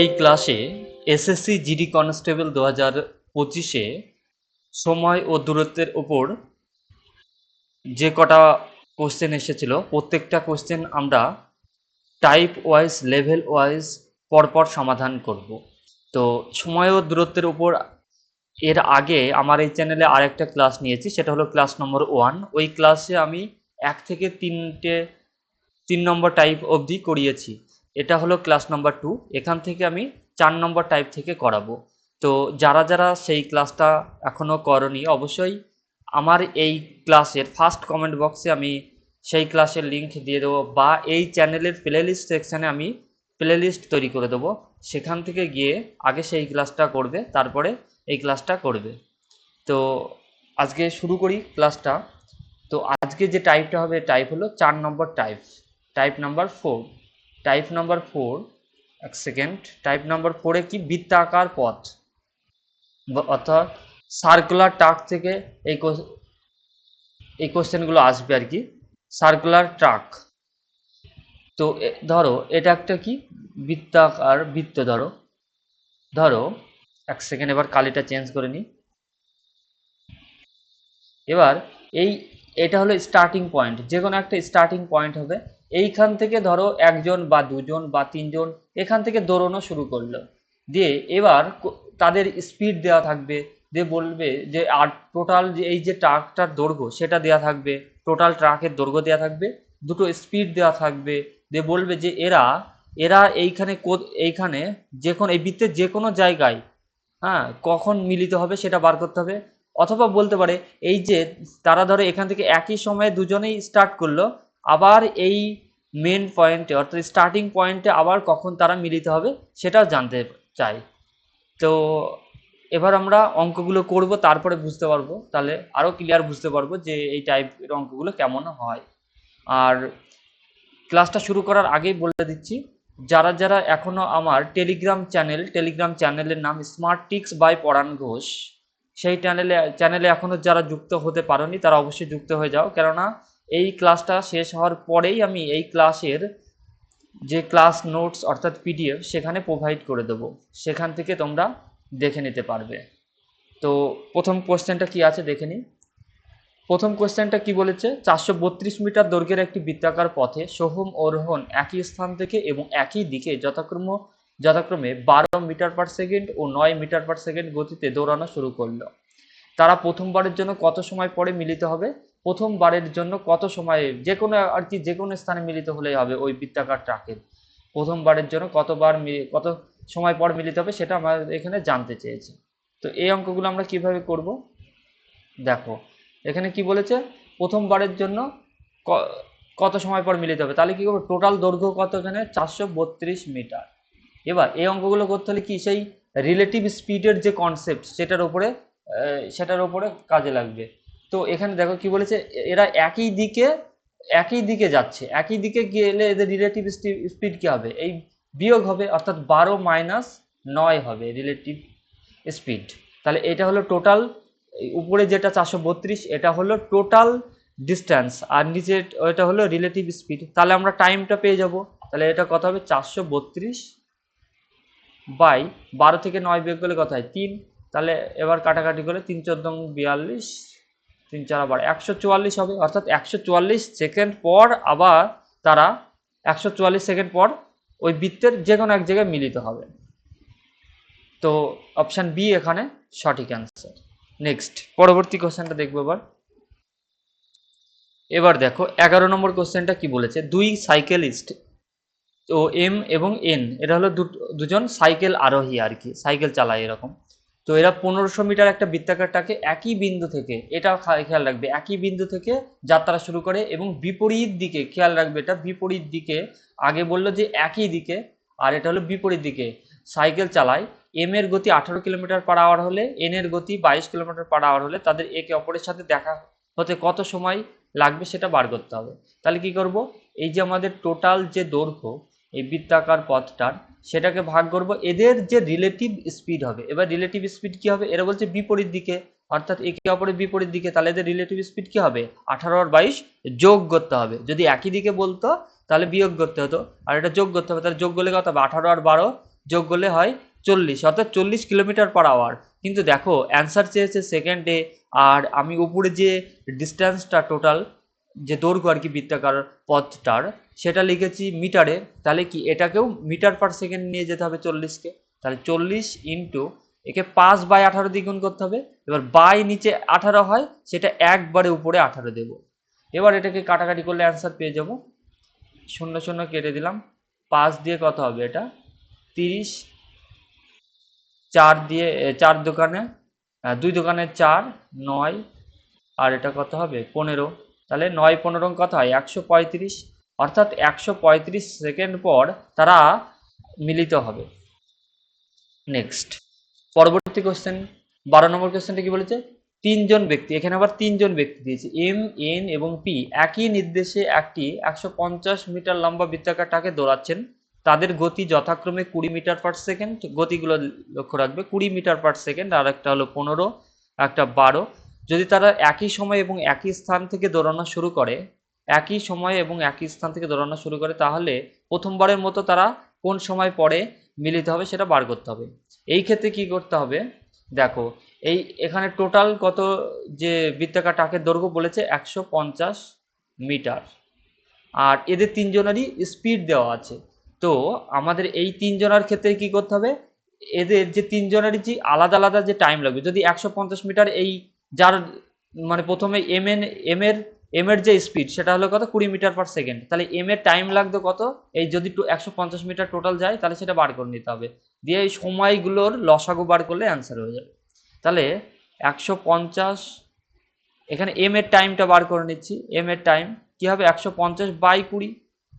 এই ক্লাসে SSC GD constable দু হাজার পঁচিশে সময় ও দূরত্বের উপর যে কটা কোশ্চেন এসেছিল, প্রত্যেকটা কোশ্চেন আমরা টাইপ ওয়াইজ লেভেল ওয়াইজ পরপর সমাধান করব। তো সময় ও দূরত্বের উপর এর আগে আমার এই চ্যানেলে আরেকটা ক্লাস নিয়েছি, সেটা হলো ক্লাস নম্বর ওয়ান ওই ক্লাসে আমি এক থেকে তিনটে, তিন নম্বর টাইপ অবধি করিয়েছি। এটা হলো ক্লাস নম্বর টু এখান থেকে আমি চার নম্বর টাইপ থেকে করাবো। তো যারা যারা সেই ক্লাসটা এখনও করনি, অবশ্যই আমার এই ক্লাসের ফার্স্ট কমেন্ট বক্সে আমি সেই ক্লাসের লিঙ্ক দিয়ে দেবো বা এই চ্যানেলের প্লেলিস্ট সেকশানে আমি প্লেলিস্ট তৈরি করে দেবো। সেখান থেকে গিয়ে আগে সেই ক্লাসটা করবে, তারপরে এই ক্লাসটা করবে। তো আজকে শুরু করি ক্লাসটা তো আজকে যে টাইপটা হবে টাইপ হলো চার নম্বর type type number four type number four এক সেকেন্ড টাইপ নাম্বার ফোরে কি বৃত্তাকার পথ? অর্থাৎ সার্কুলার ট্রাক থেকে এই এই কোশ্চেনগুলো আসবে আর কি। সার্কুলার ট্রাক তো ধরো, এটা একটা কি? বৃত্তাকার বৃত্ত ধরো। ধরো, এক সেকেন্ড এবার কালিটা চেঞ্জ করে নিই। এবার এই, এটা হলো স্টার্টিং পয়েন্ট যে কোনো একটা স্টার্টিং পয়েন্ট হবে। এইখান থেকে ধরো একজন বা দুজন বা তিনজন এখান থেকে দৌড়ানো শুরু করল। দিয়ে এবার তাদের স্পিড দেওয়া থাকবে। দিয়ে বলবে যে, আর টোটাল যে এই যে ট্রাকটার দৈর্ঘ্য, সেটা দেওয়া থাকবে। টোটাল ট্রাকের দৈর্ঘ্য দেওয়া থাকবে। দুটো স্পিড দেওয়া থাকবে। দিয়ে বলবে যে, এরা এরা এইখানে কো- এইখানে যে কোনো এই বৃত্তের যে কোনো জায়গায় হ্যাঁ কখন মিলিত হবে সেটা বার করতে হবে। অথবা বলতে পারে, এই যে তারা ধরে এখান থেকে একই সময়ে দুজনেই স্টার্ট করল, আবার এই মেন পয়েন্টে অর্থাৎ স্টার্টিং পয়েন্টে আবার কখন তারা মিলিত হবে, সেটাও জানতে চাই। তো এবার আমরা অঙ্কগুলো করব, তারপরে বুঝতে পারব। তাহলে আরও ক্লিয়ার বুঝতে পারব যে এই টাইপের অঙ্কগুলো কেমন হয়। আর ক্লাসটা শুরু করার আগেই বলে দিচ্ছি, যারা যারা এখনও আমার টেলিগ্রাম চ্যানেল টেলিগ্রাম চ্যানেলের নাম smart tricks by Paran Ghosh সেই চ্যানেলে চ্যানেলে এখনও যারা যুক্ত হতে পারোনি, তারা অবশ্যই যুক্ত হয়ে যাও। কেননা এই ক্লাসটা শেষ হওয়ার পরেই আমি এই ক্লাসের যে ক্লাস নোটস অর্থাৎ পিডিএফ সেখানে প্রোভাইড করে দেবো। সেখান থেকে তোমরা দেখে নিতে পারবে। তো প্রথম কোশ্চেনটা কি আছে দেখে নিই প্রথম কোশ্চেনটা কি বলেছে? চারশো বত্রিশ মিটার দৈর্ঘ্যের একটি বৃত্তাকার পথে সোহম ও রোহন একই স্থান থেকে এবং একই দিকে যথাক্রম, যথাক্রমে বারো মিটার পার সেকেন্ড ও নয় মিটার পার সেকেন্ড গতিতে দৌড়ানো শুরু করল। তারা প্রথমবারের জন্য কত সময় পরে মিলিত হবে? প্রথমবারের জন্য কত সময়ে যে কোনো আর কি যে কোনো স্থানে মিলিত হলেই হবে ওই বৃত্তাকার ট্রাকের প্রথমবারের জন্য কতবার কত সময় পর মিলিত হবে সেটা আমার এখানে জানতে চেয়েছে। তো এই অঙ্কগুলো আমরা কীভাবে করব? দেখো এখানে কি বলেছে? প্রথমবারের জন্য কত সময় পর মিলিত হবে? তাহলে কি করব? টোটাল দৈর্ঘ্য কত এখানে? চারশো বত্রিশ মিটার। এবার এই অঙ্কগুলো করতে হলে কি? সেই রিলেটিভ স্পিডের যে কনসেপ্ট সেটার আহ, সেটার উপরে কাজে লাগবে। তো এখানে দেখো কি বলেছে এরা একই দিকে একই দিকে যাচ্ছে। একই দিকে গেলে এদের রিলেটিভ স্পিড কি হবে? এই বিয়োগ হবে, অর্থাৎ বারো মাইনাস নয় হবে রিলেটিভ স্পিড তাহলে এটা হলো টোটাল উপরে যেটা চারশো বত্রিশ, এটা হলো টোটাল ডিস্টেন্স আর নিচে এটা হলো রিলেটিভ স্পিড তাহলে আমরা টাইমটা পেয়ে যাব। তাহলে এটা কত হবে? চারশো বত্রিশ বাই বারো থেকে নয় বিয়োগ করলে কত হয়? তিন। তাহলে এবার কাটাকাটি করে তিন চোদ্দ বিয়াল্লিশ তিন চার আবার একশো চুয়াল্লিশ হবে, অর্থাৎ একশো চুয়াল্লিশ সেকেন্ড পর আবার তারা একশো চুয়াল্লিশ সেকেন্ড পর ওই বৃত্তের যে কোনো এক জায়গায় মিলিত হবে। তো অপশান বি এখানে সঠিক অ্যান্সার নেক্সট পরবর্তী কোশ্চেনটা দেখব এবার। এবার দেখো, এগারো নম্বর কোশ্চেনটা কি বলেছে? দুই সাইকেলিস্ট তো এম এবং এন এটা হলো দুজন সাইকেল আরোহী আর কি সাইকেল চালায় এরকম। তো এরা পনেরোশো মিটার একটা বৃত্তাকারটাকে একই বিন্দু থেকে, এটা খেয়াল রাখবে, একই বিন্দু থেকে যাত্রা শুরু করে এবং বিপরীত দিকে, খেয়াল রাখবে এটা বিপরীত দিকে, আগে বলল যে একই দিকে, আর এটা হলো বিপরীত দিকে। সাইকেল চালায় এম এর গতি আঠারো কিলোমিটার পার আওয়ার হলে এন এর গতি বাইশ কিলোমিটার পার আওয়ার হলে তাদের একে অপরের সাথে দেখা হতে কত সময় লাগবে সেটা বার করতে হবে। তাহলে কি করব? এই যে আমাদের টোটাল যে দৈর্ঘ্য এই বৃত্তাকার পথটার, সেটাকে ভাগ করব। এদের যে রিলেটিভ স্পিড হবে, এবার রিলেটিভ স্পিড কি হবে? এরা বলছে বিপরীত দিকে, অর্থাৎ একে অপরের বিপরীত দিকে, তাহলে এদের রিলেটিভ স্পিড কি হবে? আঠারো আর বাইশ যোগ করতে হবে। যদি একই দিকে বলতো, তাহলে বিয়োগ করতে হতো। আর এটা যোগ করতে হবে, তাহলে যোগ করলে কত হবে? আঠারো আর বারো যোগ করলে হয় চল্লিশ। অর্থাৎ চল্লিশ কিলোমিটার পার আওয়ার কিন্তু দেখো অ্যান্সার চেয়েছে সেকেন্ডে আর আমি উপরে যে ডিস্টেন্সটা টোটাল যে দৈর্ঘ্য আর কি বৃত্তাকার পথটার সেটা লিখেছি মিটারে, তাহলে কি এটাকেও মিটার পার সেকেন্ড নিয়ে যেতে হবে চল্লিশকে। তাহলে চল্লিশ ইন্টু একে পাঁচ বাই আঠারো দ্বিগুণ করতে হবে। এবার বাই নিচে আঠারো হয়, সেটা একবারে উপরে আঠারো দেব। এবার এটাকে কাটাকাটি করলে অ্যান্সার পেয়ে যাব। শূন্য শূন্য কেটে দিলাম। পাঁচ দিয়ে কত হবে এটা? তিরিশ। চার দিয়ে চার দোকানে দুই দোকানে চার, নয়। আর এটা কত হবে? পনেরো। তাহলে নয় পনেরো কত হয়? একশো পঁয়ত্রিশ। অর্থাৎ একশো পঁয়ত্রিশ সেকেন্ড পর তারা মিলিত হবে। নেক্সট পরবর্তী কোশ্চেন বারো নম্বর কোশ্চেনটা কি বলেছে? তিনজন ব্যক্তি, এখানে আবার তিনজন ব্যক্তি দিয়েছে। এম এন এবং পি একই নির্দেশে একটি একশো পঞ্চাশ মিটার লম্বা বৃত্তাকারটাকে দৌড়াচ্ছেন। তাদের গতি যথাক্রমে কুড়ি মিটার পার সেকেন্ড গতিগুলো লক্ষ্য রাখবে। কুড়ি মিটার পার সেকেন্ড আর একটা হলো পনেরো, একটা বারো। যদি তারা একই সময় এবং একই স্থান থেকে দৌড়ানো শুরু করে একই সময় এবং একই স্থান থেকে দৌড়ানো শুরু করে, তাহলে প্রথমবারের মতো তারা কোন সময় পরে মিলিত হবে সেটা বার করতে হবে। এই ক্ষেত্রে কি করতে হবে? দেখো, এই এখানে টোটাল কত যে বৃত্তাকার টাকের দৈর্ঘ্য বলেছে একশো পঞ্চাশ মিটার। আর এদের তিনজনেরই স্পিড দেওয়া আছে। তো আমাদের এই তিনজনের ক্ষেত্রে কি করতে হবে? এদের যে তিনজনেরই যে আলাদা আলাদা যে টাইম লাগবে, যদি একশো পঞ্চাশ মিটার এই যার মানে প্রথমে এম এন এম এর এম এর যে স্পিড সেটা হলো কত? কুড়ি মিটার পার সেকেন্ড তাহলে এম এর টাইম লাগতো কত? এই যদি একশো পঞ্চাশ মিটার টোটাল যায়, তাহলে সেটা বার করে নিতে হবে। দিয়ে এই সময়গুলোর লসাগু বার করলে অ্যান্সার হয়ে যাবে। তাহলে একশো পঞ্চাশ, এখানে এম এর টাইমটা বার করে নিচ্ছি। এম এর টাইম কি হবে? একশো পঞ্চাশ বাই কুড়ি।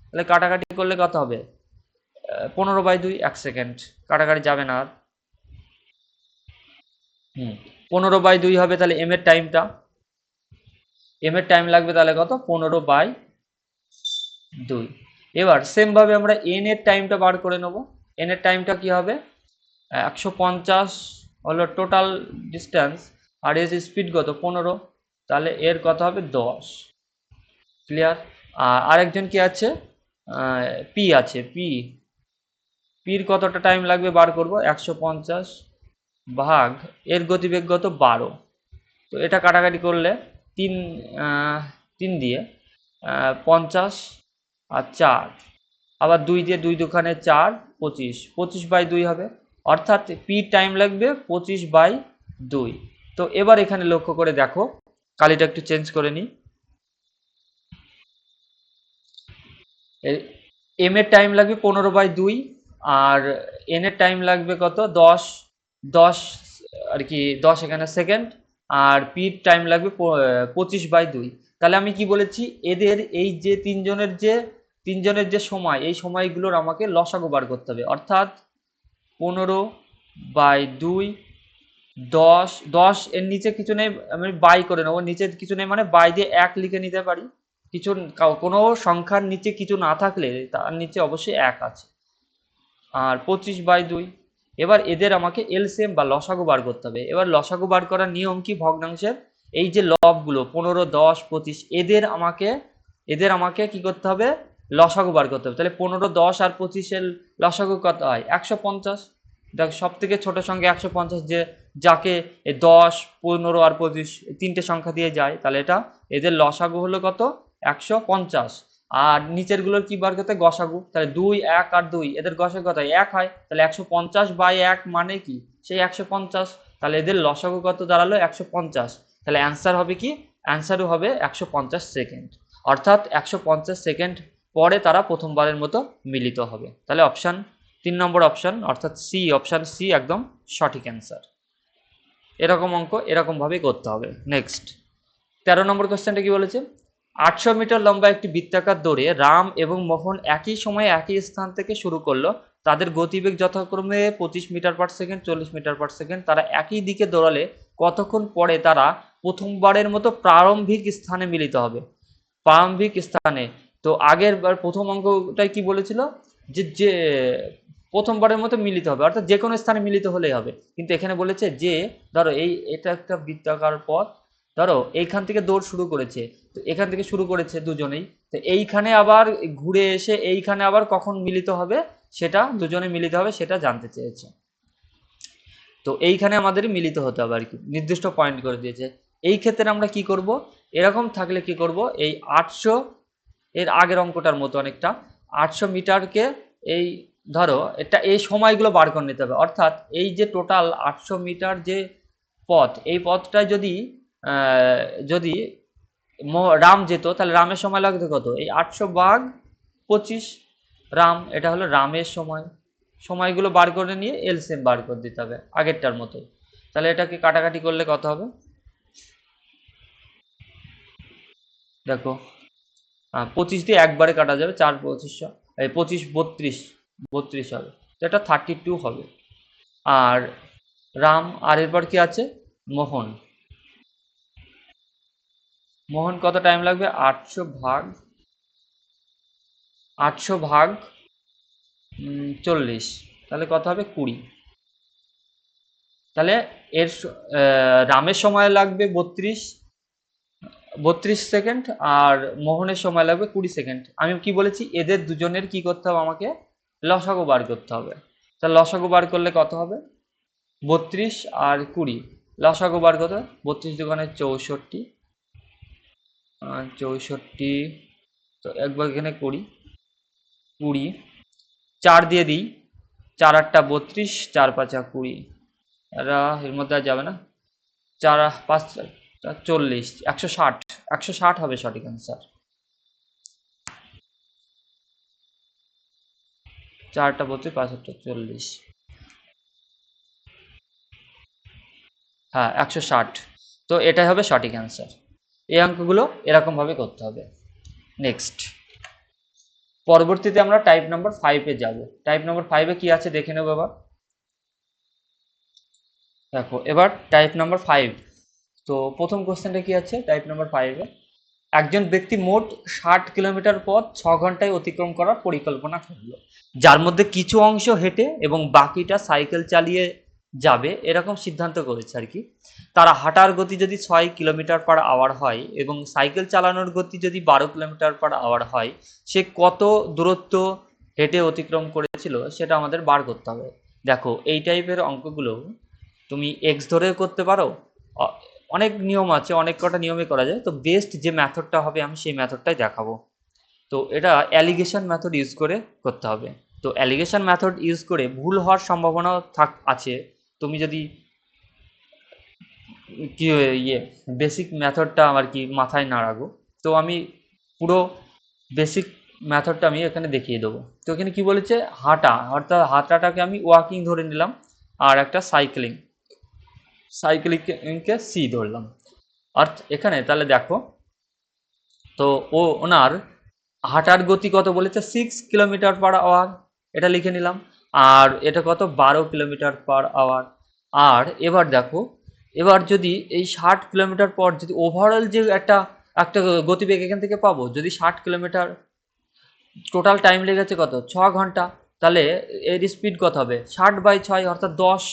তাহলে কাটাকাটি করলে কত হবে? পনেরো বাই দুই, এক সেকেন্ড কাটাকাটি যাবে না আর। হুম, পনেরো বাই দুই হবে তাহলে এম এর টাইমটা এম এর টাইম লাগবে তাহলে কত? পনেরো বাই দুই। এবার সেমভাবে আমরা এন এর টাইমটা বার করে নেব। এন এর টাইমটা কি হবে? একশো পঞ্চাশ হলো টোটাল ডিস্টেন্স আর এর স্পিড কত? পনেরো। তাহলে এর কত হবে? দশ। ক্লিয়ার আর আরেকজন কি আছে? পি আছে পি পির কতটা টাইম লাগবে বার করব? একশো পঞ্চাশ ভাগ এর গতিবেগ কত? বারো। তো এটা কাটাকাটি করলে তিন তিন দিয়ে পঞ্চাশ আর চার। আবার দুই দিয়ে দুই দোকানে চার, পঁচিশ। পঁচিশ বাই দুই হবে। অর্থাৎ পি টাইম লাগবে পঁচিশ বাই দুই। তো এবার এখানে লক্ষ্য করে দেখো। কালিটা একটু চেঞ্জ করে নিই। এম এর টাইম লাগবে পনেরো বাই দুই আর এন এর টাইম লাগবে কত? দশ। দশ, আর কি, দশ এখানে সেকেন্ড আর পির টাইম লাগবে পঁচিশ বাই দুই। তাহলে আমি কি বলেছি? এদের এই যে তিনজনের যে তিনজনের যে সময়, এই সময়গুলোর আমাকে লসাগু বার করতে হবে। অর্থাৎ পনেরো বাই দুই, দশ দশ এর নিচে কিছু নেই, আমি বাই করে নেব। নিচে কিছু নেই মানে বাই দিয়ে এক লিখে নিতে পারি। কিছু কোনো সংখ্যার নিচে কিছু না থাকলে তার নিচে অবশ্যই এক আছে। আর পঁচিশ বাই দুই এবার এদের আমাকে এলসিএম বা লসাগু বার করতে হবে। এবার লসাগু বার করার নিয়ম কি ভগ্নাংশের? এই যে লবগুলো, পনেরো, দশ, পঁচিশ, এদের আমাকে এদের আমাকে কি করতে হবে? লসাগু বার করতে হবে। তাহলে পনেরো, দশ আর পঁচিশের লসাগু কত হয়? একশো পঞ্চাশ। দেখ সব থেকে ছোট সংখ্যা একশো পঞ্চাশ যে, যাকে দশ, পনেরো আর পঁচিশ তিনটে সংখ্যা দিয়ে যায়, তাহলে এটা, এদের লসাগু হলো কত? একশো পঞ্চাশ। আর নিচেরগুলোর কি বার করতে গসাগু। তাহলে দুই, এক আর দুই। এদের গসাগু কত এক হয়। তাহলে একশো পঞ্চাশ বাই এক মানে কি? সেই একশো পঞ্চাশ। তাহলে এদের লসাগু কত দাঁড়াল? একশো পঞ্চাশ। তাহলে অ্যান্সার হবে কি? অ্যান্সারও হবে একশো পঞ্চাশ সেকেন্ড অর্থাৎ একশো পঞ্চাশ সেকেন্ড পরে তারা প্রথমবারের মতো মিলিত হবে। তাহলে অপশান তিন নম্বর অপশান অর্থাৎ সি অপশান সি একদম সঠিক অ্যান্সার এরকম অঙ্ক এরকমভাবেই করতে হবে। নেক্সট তেরো নম্বর কোশ্চেনটা কি বলেছে? আটশো মিটার লম্বা একটি বৃত্তাকার দৌড়ে রাম এবং মোহন একই সময়ে একই স্থান থেকে শুরু করল। তাদের গতিবেগ যথাক্রমে পঁচিশ মিটার পার সেকেন্ড চল্লিশ মিটার পার সেকেন্ড তারা একই দিকে দৌড়ালে কতক্ষণ পরে তারা প্রথমবারের মতো প্রারম্ভিক স্থানে মিলিত হবে। প্রারম্ভিক স্থানে। তো আগের বার প্রথম অঙ্কটাই কি বলেছিল? যে যে প্রথমবারের মতো মিলিত হবে। অর্থাৎ যে কোনো স্থানে মিলিত হলেই হবে। কিন্তু এখানে বলেছে যে, ধরো এই, এটা একটা বৃত্তাকার পথ। ধরো এইখান থেকে দৌড় শুরু করেছে। তো এখান থেকে শুরু করেছে দুজনেই। তো এইখানে আবার ঘুরে এসে এইখানে আবার কখন মিলিত হবে সেটা দুজনে মিলিত হবে সেটা জানতে চেয়েছে। তো এইখানে আমাদের মিলিত হতে হবে আর কি, নির্দিষ্ট পয়েন্ট করে দিয়েছে। এই ক্ষেত্রে আমরা কি করব? এরকম থাকলে কি করব? এই আটশো এর আগের অঙ্কটার মতো অনেকটা, আটশো মিটারকে এই ধরো, এটা এই সময়গুলো বার করে নিতে হবে। অর্থাৎ এই যে টোটাল আটশো মিটার যে পথ, এই পথটায় যদি যদি রাম যেত, তাহলে রামের সময় লাগতো কত? এই আটশো বাঘ, পঁচিশ রাম, এটা হলো রামের সময়। সময়গুলো বার করে নিয়ে এলসিএম বার করে দিতে হবে, আগেরটার মতো তাহলে এটাকে কাটাকাটি করলে কত হবে? দেখো পঁচিশ দিয়ে একবারে কাটা যাবে, চার পঁচিশশো এই পঁচিশ বত্রিশ বত্রিশ হবে। এটা থার্টি টু হবে। আর রাম, আর এরপর কি আছে? মোহন। মোহন, কত টাইম লাগবে? আটশো ভাগ। আটশো ভাগ চল্লিশ। তাহলে কত হবে? কুড়ি। তাহলে এর রামের সময় লাগবে বত্রিশ বত্রিশ সেকেন্ড আর মোহনের সময় লাগবে কুড়ি সেকেন্ড আমি কি বলেছি? এদের দুজনের কি করতে হবে আমাকে? লসাগু বার করতে হবে। তা লসাগু বার করলে কত হবে? বত্রিশ আর কুড়ি। লসাগু বার কত বত্রিশ দোকানে চৌষট্টি। চৌষট্টি, তো একবার এখানে করি। কুড়ি, চার দিয়ে দিই। চার আটটা বত্রিশ, চার পাঁচা কুড়ি। এরা এর মধ্যে আর যাবে না। চার পাঁচ চল্লিশ, একশো ষাট। একশো ষাট হবে সঠিক অ্যান্সার চারটা বত্রিশ, পাঁচ আটটা চল্লিশ। হ্যাঁ একশো ষাট। তো এটাই হবে সঠিক অ্যান্সার এই অঙ্কগুলো এরকমভাবে করতে হবে। নেক্সট পরবর্তীতে আমরা টাইপ নাম্বার ফাইভে যাব। টাইপ নাম্বার ফাইভে কি আছে দেখে নেব এবার। দেখো, এবার টাইপ নাম্বার ফাইভ তো প্রথম কোশ্চেনটা কি আছে? টাইপ নাম্বার ফাইভে একজন ব্যক্তি মোট ষাট কিলোমিটার পথ ছ ঘন্টায় অতিক্রম করার পরিকল্পনা করল। যার মধ্যে কিছু অংশ হেঁটে এবং বাকিটা সাইকেল চালিয়ে যাবে, এরকম সিদ্ধান্ত করেছে আর কি। তারা হাঁটার গতি যদি ছয় কিলোমিটার পার আওয়ার হয় এবং সাইকেল চালানোর গতি যদি বারো কিলোমিটার পার আওয়ার হয়, সে কত দূরত্ব হেঁটে অতিক্রম করেছিল সেটা আমাদের বার করতে হবে। দেখো, এই টাইপের অঙ্কগুলো তুমি এক্স ধরে করতে পারো। অনেক নিয়ম আছে, অনেক কটা নিয়মে করা যায়। তো বেস্ট যে মেথডটা হবে, আমি সেই মেথডটাই দেখাবো। তো এটা অ্যালিগেশন মেথড ইউজ করে করতে হবে। তো অ্যালিগেশন মেথড ইউজ করে ভুল হওয়ার সম্ভাবনা থাক, আছে। তুমি যদি কি ইয়ে বেসিক মেথডটা আমার কি মাথায় না রাখো, তো আমি পুরো বেসিক মেথডটা আমি এখানে দেখিয়ে দেবো। তো এখানে কি বলেছে? হাঁটা, অর্থাৎ হাঁটাটাকে আমি ওয়াকিং ধরে নিলাম, আর একটা সাইক্লিং সাইক্লিংকে সি ধরলাম। আর এখানে তাহলে দেখো, তো ও, ওনার হাঁটার গতি কত বলেছে? সিক্স কিলোমিটার পার আওয়ার এটা লিখে নিলাম। আর এটা কত? বারো কিলোমিটার পার আওয়ার আর এবার দেখো, এবার যদি এই ষাট কিলোমিটার পর যদি ওভারঅল যে একটা একটা গতিবেগ এখান থেকে পাবো, যদি ষাট কিলোমিটার টোটাল টাইম লেগেছে কত? ছ ঘণ্টা। তাহলে এর স্পিড কত হবে? ষাট বাই ছয় অর্থাৎ দশ।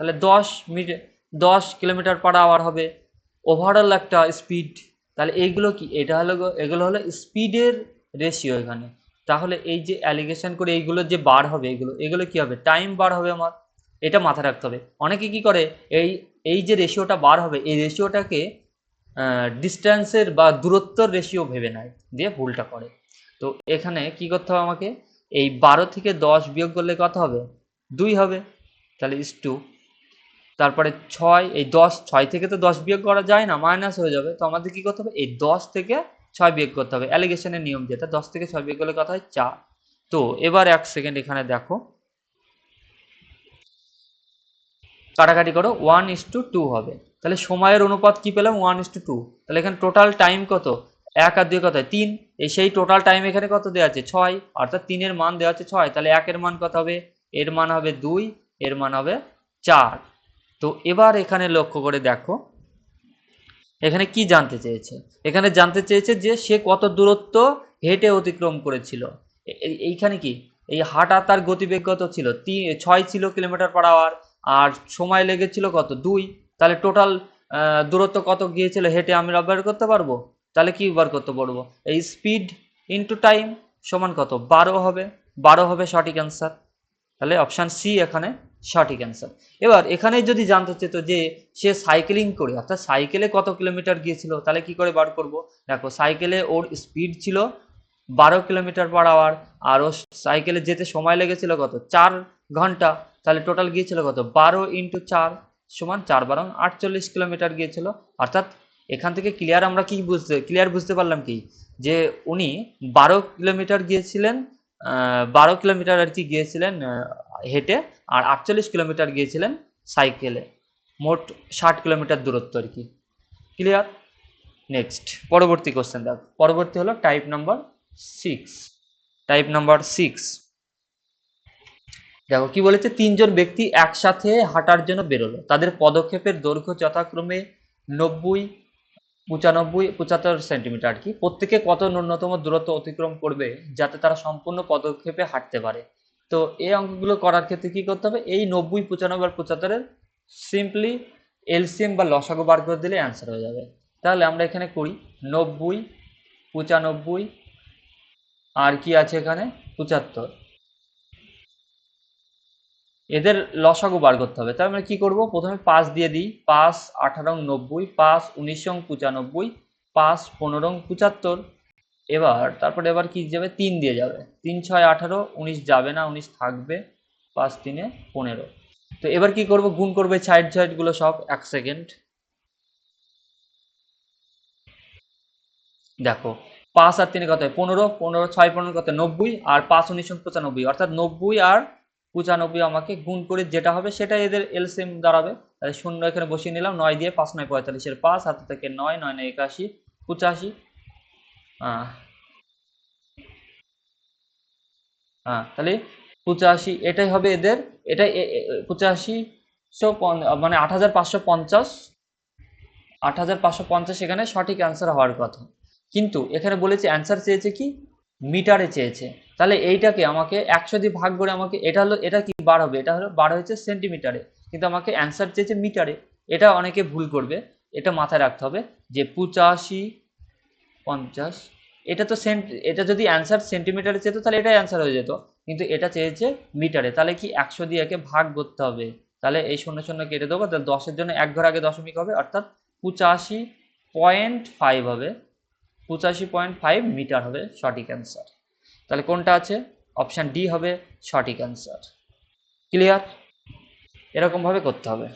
তাহলে দশ মিনিট দশ কিলোমিটার পার আওয়ার হবে। ওভারঅল একটা স্পিড তাহলে এইগুলো কি? এটা হলো এগুলো হলো স্পিডের রেশিও এখানে। তাহলে এই যে অ্যালিগেশন করে এইগুলো যে বার হবে, এগুলো এগুলো কি হবে? টাইম বার হবে আমার। এটা মাথায় রাখতে হবে। অনেকে কি করে? এই এই যে রেশিওটা বার হবে, এই রেশিওটাকে ডিস্ট্যান্সের বা দূরত্বর রেশিও ভেবে নেয়, দিয়ে ভুলটা করে। তো এখানে কি করতে হবে আমাকে? এই বারো থেকে দশ বিয়োগ করলে কত হবে? দুই হবে। তাহলে ইস টু তারপরে ছয়, এই দশ, ছয় থেকে তো দশ বিয়োগ করা যায় না মাইনাস হয়ে যাবে। তো আমাদের কি করতে হবে? এই দশ থেকে ছয় বিয়োগ করতে হবে। অ্যালিগেশনের নিয়ম যেটা, দশ থেকে ছয় বিয়োগ করলে কথা হয়? চার। তো এবার এক সেকেন্ড এখানে দেখো। কাটাকাটি করো ওয়ান ইস টু টু হবে। তাহলে সময়ের অনুপাত কি পেলাম? ওয়ান ইস টু টু তাহলে এখানে টোটাল টাইম কত? এক আর দুই কত? তিন। এই সেই টোটাল টাইম এখানে কত দেওয়া আছে? ছয়। অর্থাৎ তিনের মান দেওয়া আছে ছয়। তাহলে একের মান কত হবে? এর মান হবে দুই, এর মান হবে চার। তো এবার এখানে লক্ষ্য করে দেখো। এখানে কি জানতে চেয়েছে? এখানে জানতে চেয়েছে যে সে কত দূরত্ব হেঁটে অতিক্রম করেছিল। এই- এইখানে কি? এই হাঁটা তার গতিবেগ কত ছিল ছয় ছিল কিলোমিটার পার আওয়ার আর সময় লেগেছিল কত? দুই। তাহলে টোটাল দূরত্ব কত গিয়েছিল হেঁটে আমরা বের করতে পারব? তাহলে কি বার করতে পারব? এই স্পিড ইনটু টাইম সমান কত? বারো হবে। বারো হবে সঠিক অ্যান্সার তাহলে অপশান সি এখানে সঠিক অ্যান্সার এবার এখানে যদি জানতে চেত যে সে সাইকেলিং করে, অর্থাৎ সাইকেলে কত কিলোমিটার গিয়েছিল, তাহলে কি করে বার করব? দেখো সাইকেলে ওর স্পিড ছিল বারো কিলোমিটার পার আওয়ার আর ও সাইকেলে যেতে সময় লেগেছিল কত? চার ঘণ্টা, তাহলে টোটাল গিয়েছিল কত? বারো ইন্টু চার সমান চার বারো আটচল্লিশ কিলোমিটার গিয়েছিল। অর্থাৎ এখান থেকে ক্লিয়ার আমরা কি বুঝতে ক্লিয়ার বুঝতে পারলাম কি? যে উনি বারো কিলোমিটার গিয়েছিলেন বারো কিলোমিটার আর কি গিয়েছিলেন হেঁটে আর আটচল্লিশ কিলোমিটার গিয়েছিলেন সাইকেলে। মোট ষাট কিলোমিটার দূরত্ব আর কি। ক্লিয়ার নেক্সট পরবর্তী কোশ্চেন দেখ। পরবর্তী হলো type number six type number six দেখো, কি বলেছে? তিনজন ব্যক্তি একসাথে হাঁটার জন্য বেরোলো। তাদের পদক্ষেপের দৈর্ঘ্য যথাক্রমে নব্বই, পঁচানব্বই, পঁচাত্তর সেন্টিমিটার কি। প্রত্যেকে কত ন্যূনতম দূরত্ব অতিক্রম করবে যাতে তারা সম্পূর্ণ পদক্ষেপে হাঁটতে পারে? তো এই অঙ্কগুলো করার ক্ষেত্রে কি করতে হবে? এই নব্বই, পঁচানব্বই আর পঁচাত্তরের সিম্পলি এলসিএম বা লসাগু বার করে দিলে অ্যান্সার হয়ে যাবে। তাহলে আমরা এখানে করি নব্বই, পঁচানব্বই আর কি আছে এখানে? পঁচাত্তর। এদের লসাগু বার করতে হবে। তাহলে আমরা কি করব? প্রথমে পাঁচ দিয়ে দিই। পাঁচ, আঠারো নব্বই, পাঁচ উনিশশো পঁচানব্বই, পাঁচ, পনেরো, পঁচাত্তর। এবার, তারপরে এবার কি যাবে? তিন দিয়ে যাবে। তিন, ছয়, আঠারো, উনিশ যাবে না, উনিশ থাকবে পাঁচ, তিনে পনেরো। তো এবার কি করব? গুণ করবে সাইড সাইডগুলো সব এক সেকেন্ড দেখো, পাঁচ আর তিনে কত পনেরো পনেরো, ছয়, পনেরো, কত নব্বই, আর পাঁচ উনিশশো পঁচানব্বই। অর্থাৎ নব্বই আর পঁচানব্বই আমাকে গুণ করে যেটা হবে, সেটা এদের এলসিএম দাঁড়াবে। শূন্য এখানে বসিয়ে নিলাম, নয় দিয়ে পাঁচ, নয়, পঁয়তাল্লিশের পাঁচ হাতে থেকে নয় নয় নয়, একাশি, পঁচাশি হ্যাঁ তাহলে পঁচাশি, এটাই হবে এদের, এটাই এ- এ- পঁচাশি শো পন- মানে আট হাজার পাঁচশো পঞ্চাশ, আট হাজার পাঁচশো পঞ্চাশ এখানে সঠিক অ্যান্সার হওয়ার কথা। কিন্তু এখানে বলেছে অ্যান্সার চেয়েছে কি? মিটারে চেয়েছে। তাহলে এইটাকে আমাকে একশো দিয়ে ভাগ করে আমাকে এটা হলো, এটা কি বার হবে? এটা হলো, বার হয়েছে সেন্টিমিটারে কিন্তু আমাকে অ্যান্সার চেয়েছে মিটারে। এটা অনেকে ভুল করবে। এটা মাথায় রাখতে হবে যে পঁচাশি পঞ্চাশ। এটা তো সেন্ট এটা যদি অ্যান্সার সেন্টিমিটারে চেত তাহলে এটাই অ্যান্সার হয়ে যেত। কিন্তু এটা চেয়েছে মিটারে তাহলে কি একশো দিয়ে একে ভাগ করতে হবে? তাহলে এই শূন্য শূন্য কেটে দেবো। তাহলে দশের জন্য এক ঘর আগে দশমিক হবে, অর্থাৎ পঁচাশি পয়েন্ট ফাইভ হবে। পঁচাশি পয়েন্ট ফাইভ মিটার হবে, সঠিক অ্যান্সার তাহলে কোনটা আছে? অপশান ডি হবে, সঠিক অ্যান্সার ক্লিয়ার এরকমভাবে করতে হবে।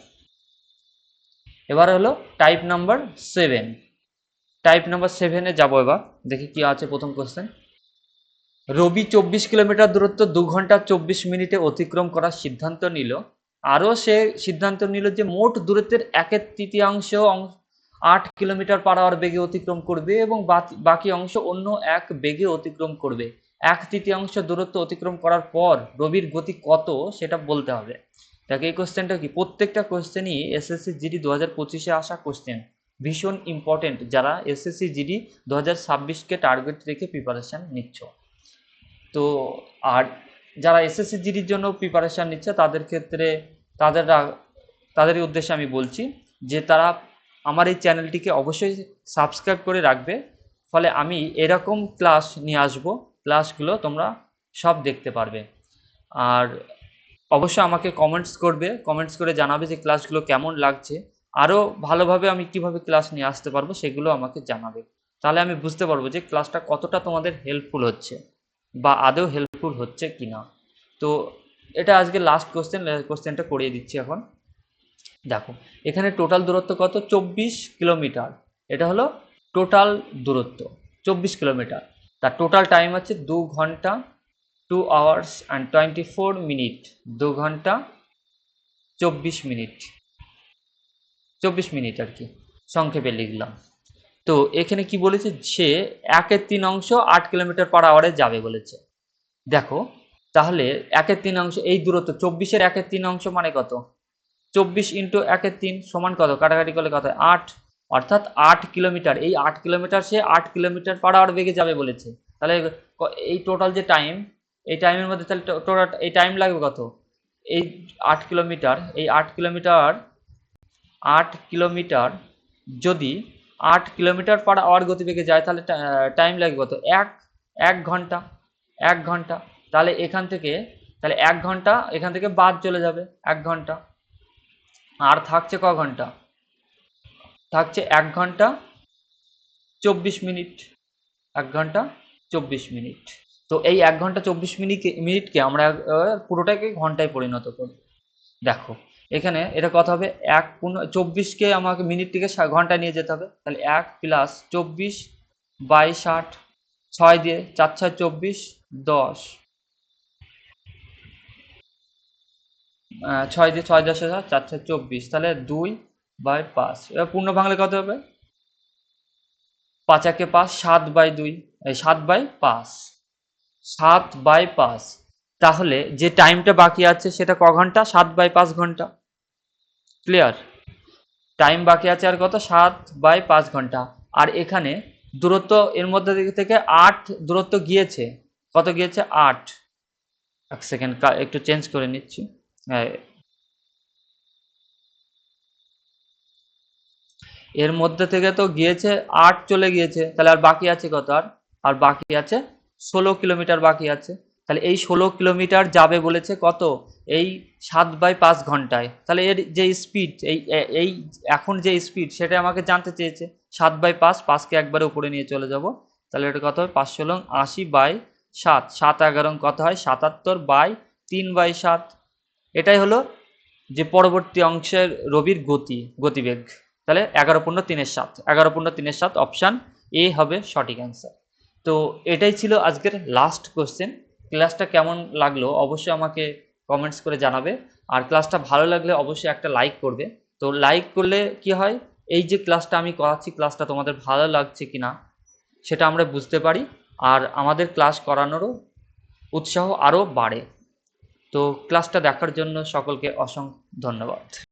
এবার হলো type number seven type number সেভেনে যাব এবার। দেখি কি আছে প্রথম কোশ্চেন রবি চব্বিশ কিলোমিটার দূরত্ব দু ঘণ্টা চব্বিশ মিনিটে অতিক্রম করার সিদ্ধান্ত নিল। আরও সে সিদ্ধান্ত নিল যে মোট দূরত্বের একের তৃতীয়াংশ আট কিলোমিটার পার আওয়ার বেগে অতিক্রম করবে এবং বাকি- অংশ অন্য এক বেগে অতিক্রম করবে। এক তৃতীয়াংশ দূরত্ব অতিক্রম করার পর রবির গতি কত সেটা বলতে হবে। দেখো এই কোশ্চেনটা কি? প্রত্যেকটা কোশ্চেনই এসএসসি জিডি দু হাজার পঁচিশে আসা কোশ্চেন ভীষণ ইম্পর্টেন্ট যারা এসএসসি জিডি দু হাজার ছাব্বিশকে টার্গেট রেখে প্রিপারেশান নিচ্ছ। তো আর যারা এসএসসি জিডির জন্য প্রিপারেশান নিচ্ছে, তাদের ক্ষেত্রে তাদের তাদের উদ্দেশ্যে আমি বলছি যে তারা আমার এই চ্যানেলটিকে অবশ্যই সাবস্ক্রাইব করে রাখবে। ফলে আমি এরকম ক্লাস নিয়ে আসব ক্লাসগুলো তোমরা সব দেখতে পারবে। আর অবশ্যই আমাকে কমেন্টস করবে কমেন্টস করে জানাবে যে ক্লাসগুলো কেমন লাগছে। আরও ভালোভাবে আমি কীভাবে ক্লাস নিয়ে আসতে পারব সেগুলো আমাকে জানাবে। তাহলে আমি বুঝতে পারব যে ক্লাসটা কতটা তোমাদের হেল্পফুল হচ্ছে বা আদৌ হেল্পফুল হচ্ছে কি না তো এটা আজকে লাস্ট কোশ্চেন কোশ্চেনটা করিয়ে দিচ্ছি এখন। দেখো, এখানে টোটাল দূরত্ব কত? চব্বিশ কিলোমিটার। এটা হলো টোটাল দূরত্ব, চব্বিশ কিলোমিটার। তার টোটাল টাইম আছে দু ঘণ্টা two hours and twenty four minute দু ঘণ্টা, চব্বিশ মিনিট চব্বিশ মিনিট আর কি সংক্ষেপে লিখলাম। তো এখানে কি বলেছে? সে একের তিন অংশ আট কিলোমিটার পার আওয়ারে যাবে বলেছে। দেখো, তাহলে একের তিন অংশ, এই দূরত্ব চব্বিশের একের তিন অংশ মানে কত? চব্বিশ ইন্টু একের তিন সমান কত? কাটাকাটি করলে কত? আট। অর্থাৎ আট কিলোমিটার। এই আট কিলোমিটার সে আট কিলোমিটার পার আওয়ার বেগে যাবে বলেছে। তাহলে এই টোটাল যে টাইম এই টাইমের মধ্যে তাহলে টোটাল এই টাইম লাগবে কত? এই আট কিলোমিটার, এই আট কিলোমিটার আট কিলোমিটার। যদি আট কিলোমিটার পার আওয়ার গতিবেগে যায়, তাহলে টাইম লাগবে কত? এক এক ঘণ্টা এক ঘণ্টা। তাহলে এখান থেকে, তাহলে এক ঘণ্টা, এখান থেকে বাদ চলে যাবে, এক ঘণ্টা। আর থাকছে ক ঘণ্টা? থাকছে এক ঘণ্টা, চব্বিশ মিনিট। এক ঘণ্টা, চব্বিশ মিনিট। তো এই এক ঘণ্টা, চব্বিশ মিনিট মিনিটকে আমরা পুরোটাকে ঘন্টায় পরিণত করি। দেখো। এখানে এটা কথা হবে এক পূর্ণ চব্বিশকে আমাকে মিনিটটিকে সা- ঘন্টায় নিয়ে যেতে হবে। তাহলে এক প্লাস চব্বিশ বাই ষাট, ছয় দিয়ে চার ছয় চব্বিশ, দশ। ছয় দিয়ে ছয় দশ হাজার চার ছয় চব্বিশ, তাহলে দুই বাই পাঁচ। এবার পূর্ণ ভাঙলে কত হবে? পাঁচ একে পাঁচ, সাত বাই দুই সাত বাই পাঁচ। সাত বাই পাঁচ। তাহলে যে টাইমটা বাকি আছে সেটা ক ঘণ্টা? সাত বাই পাঁচ ঘণ্টা। ক্লিয়ার টাইম বাকি আছে আর কত? সাত বাই পাঁচ ঘণ্টা। আর এখানে দূরত্ব এর মধ্যে থেকে আট দূরত্ব গিয়েছে। কত গিয়েছে? আট। এক সেকেন্ড একটু চেঞ্জ করে নিচ্ছি। হ্যাঁ। এর মধ্যে থেকে তো গিয়েছে, আট চলে গিয়েছে। তাহলে আর বাকি আছে কত আর? আর বাকি আছে ষোলো কিলোমিটার বাকি আছে। তাহলে এই ষোলো কিলোমিটার যাবে বলেছে কত? এই সাত বাই পাঁচ ঘন্টায়। তাহলে এর যে স্পিড এই এই এখন যে স্পিড সেটা আমাকে জানতে চেয়েছে। সাত বাই পাঁচ, পাঁচকে একবারে উপরে নিয়ে চলে যাব। তাহলে এটা কত হয়? পাঁচশো লং আশি বাই সাত। সাত এগারো কত হয়? সাতাত্তর বাই তিন বাই সাত। এটাই হলো যে পরবর্তী অংশের রবির গতি, গতিবেগ। তাহলে এগারো পূর্ণ তিনের সাত। এগারো পূর্ণ তিনের সাত অপশান এ হবে সঠিক অ্যান্সার তো এটাই ছিল আজকের লাস্ট কোশ্চেন ক্লাসটা কেমন লাগল অবশ্যই আমাকে কমেন্টস করে জানাবে। আর ক্লাসটা ভালো লাগলে অবশ্যই একটা লাইক করবে। তো লাইক করলে কি হয়? এই যে ক্লাসটা আমি করাচ্ছি, ক্লাসটা তোমাদের ভালো লাগছে কি না সেটা আমরা বুঝতে পারি। আর আমাদের ক্লাস করানোরও উৎসাহ আরও বাড়ে। তো ক্লাসটা দেখার জন্য সকলকে অসংখ্য ধন্যবাদ।